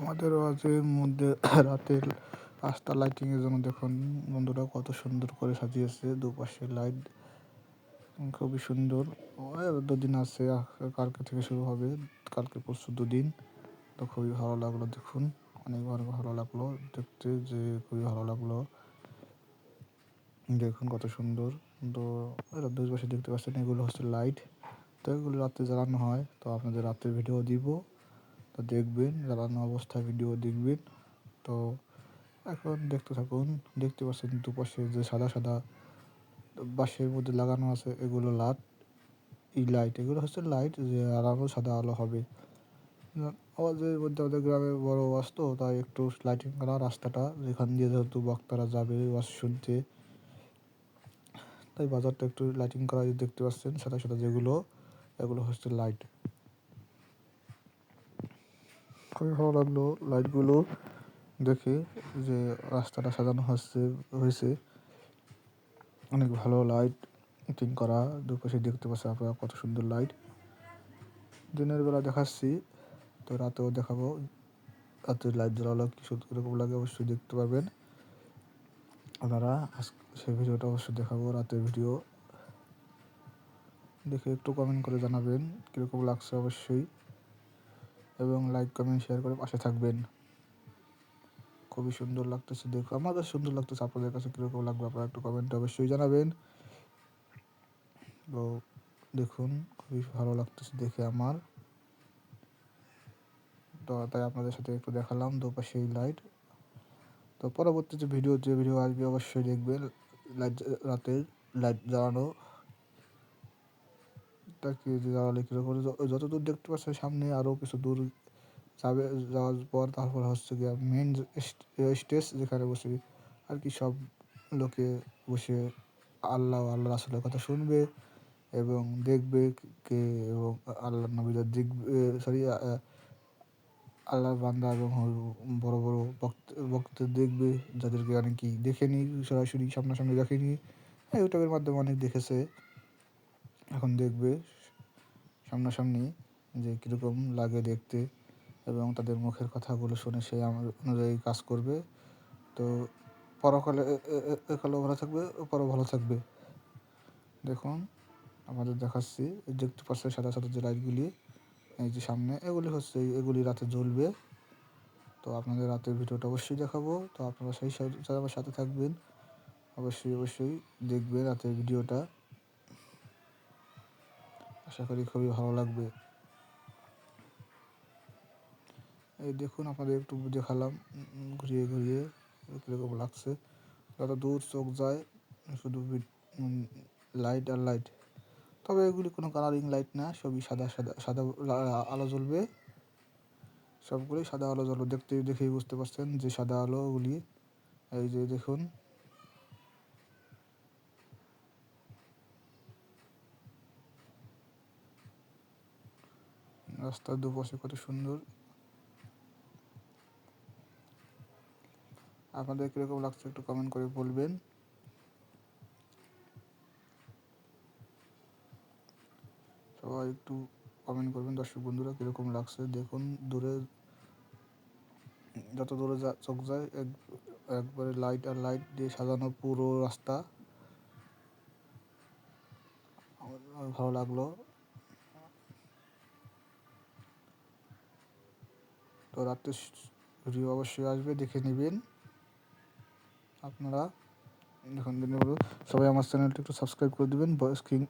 আমাদের ওয়াজের মধ্যে রাতের রাস্তা লাইটিং এর জন্য দেখুন বন্ধুরা কত সুন্দর করে সাজিয়েছে, দুপাশে লাইট খুবই সুন্দর। দুদিন আছে কালকে থেকে শুরু হবে, কালকে পরশু দুদিন। তো খুবই ভালো লাগল দেখুন অনেকবার ভালো লাগল দেখতে যে খুবই ভালো লাগল। দেখুন কত সুন্দর। তো এরা দুই পাশে দেখতে পাচ্ছেন, এগুলো হচ্ছে লাইট তো এগুলো রাতে জ্বালানো হয়, তো আপনাদের রাতের ভিডিও দিব। তো দেখবেন, জ্বালানো অবস্থায় ভিডিও দেখবেন। তো এখন দেখতে থাকুন, দেখতে পাচ্ছেন দুপাশে যে সাদা সাদা বাঁশের মধ্যে লাগানো আছে, এগুলো লাট। ই লাইট এগুলো হচ্ছে লাইট যে আলো সাদা আলো হবে। আমাদের মধ্যে আমাদের গ্রামে বড় ওয়াজ তো, তাই একটু লাইটিং করা রাস্তাটা, যেখান দিয়ে যেহেতু বক্তারা যাবে ওয়াজ শুনতে। তাই বাজারটা একটু লাইটিং করা দেখতে পাচ্ছেন, সাদা সাদা যেগুলো, এগুলো হচ্ছে লাইট খুবই ভালো লাগল লাইটগুলো দেখে যে রাস্তাটা সাজানো হচ্ছে, হয়েছে। অনেক ভালো লাইট ফিটিং করা, দুপাশে দেখতে পাচ্ছেন আপনারা কত সুন্দর লাইট দিনের বেলা দেখাচ্ছি, তো রাতেও দেখাবো। রাতের লাইট জ্বালালো, কি সুন্দর এরকম লাগে অবশ্যই দেখতে পাবেন আপনারা সেই ভিডিওটা অবশ্যই দেখাবো, রাতের ভিডিও। দেখে একটু কমেন্ট করে জানাবেন, কীরকম লাগছে অবশ্যই। এবং লাইক কমেন্ট শেয়ার করে পাশে থাকবেন। খুবই সুন্দর লাগতেছে, দেখো। আমাদের সুন্দর লাগতেছে আপনাদের কাছে কীরকম লাগবে আপনারা একটু কমেন্ট অবশ্যই জানাবেন। তো দেখুন, খুবই ভালো লাগতেছে দেখে আমার। তো তাই আপনাদের সাথে একটু দেখালাম দুপাশে লাইট তো পরবর্তী যে ভিডিও যে ভিডিও আসবে অবশ্যই দেখবেন। লাইট রাতের লাইট জ্বালানো। তাকে জ্বালালে কীরকম? যত দূর দেখতে পাচ্ছেন সামনে আরও কিছু দূর যাবে, যাওয়ার পর তারপর হচ্ছে গিয়ে মেন স্টেজ যেখানে বসে আর কি সব লোকে বসে আল্লাহ আল্লাহ রাসুলের কথা শুনবে এবং দেখবে কে এবং আল্লাহ নবীদের দেখবে সরি আল্লাহর বান্দা এবং বড় বড় বক্ত বক্ত দেখবে, যাদেরকে অনেকেই দেখেনি, সরাসরি সামনাসামনি দেখেনি। হ্যাঁ ইউটিউবের মাধ্যমে অনেক দেখেছে। এখন দেখবে সামনাসামনি যে কীরকম লাগে দেখতে এবং তাদের মুখের কথাগুলো শুনে সে আমার অনুযায়ী কাজ করবে। তো পরকালে একালেও ভালো থাকবে পরও ভালো থাকবে। দেখুন, আমাদের দেখাচ্ছি দেখতে পাচ্ছে সাদা সাদা যে লাইটগুলি, এই যে সামনে, এগুলি হচ্ছে, এগুলি রাতে জ্বলবে। তো আপনাদের রাতের ভিডিওটা অবশ্যই দেখাবো। তো আপনারা সেই আমার সাথে থাকবেন, অবশ্যই অবশ্যই দেখবেন রাতের ভিডিওটা। আশা করি খুবই ভালো লাগবে। এই দেখুন আপনাদের একটু দেখালাম ঘুরিয়ে ঘুরিয়ে কীরকম লাগছে। যত দূর চোখ যায়, শুধু লাইট আর লাইট তবে এগুলি কোনো কালারিং লাইট না, সবই সাদা সাদা সাদা আলো জ্বলবে। সবগুলোই সাদা আলো জ্বলবে। দেখতে, দেখেই বুঝতে পারছেন যে সাদা আলোগুলি, এই যে দেখুন। রাস্তার দুপাশে কত সুন্দর। আপনাদের কীরকম লাগছে একটু কমেন্ট করে বলবেন। সবাই একটু কমেন্ট করবেন। দর্শক বন্ধুরা কীরকম লাগছে? দেখুন, দূরে, যত দূরে যা চোখ যায়, এক, একবারে লাইট আর লাইট দিয়ে সাজানো পুরো রাস্তা। ভালো লাগল। তো রাত্রে ভিডিও অবশ্যই আসবে, দেখে নেবেন। আপনারা এখন সবাই আমার চ্যানেলটি একটু সাবস্ক্রাইব করে দেবেন, বয়স স্ক্রিন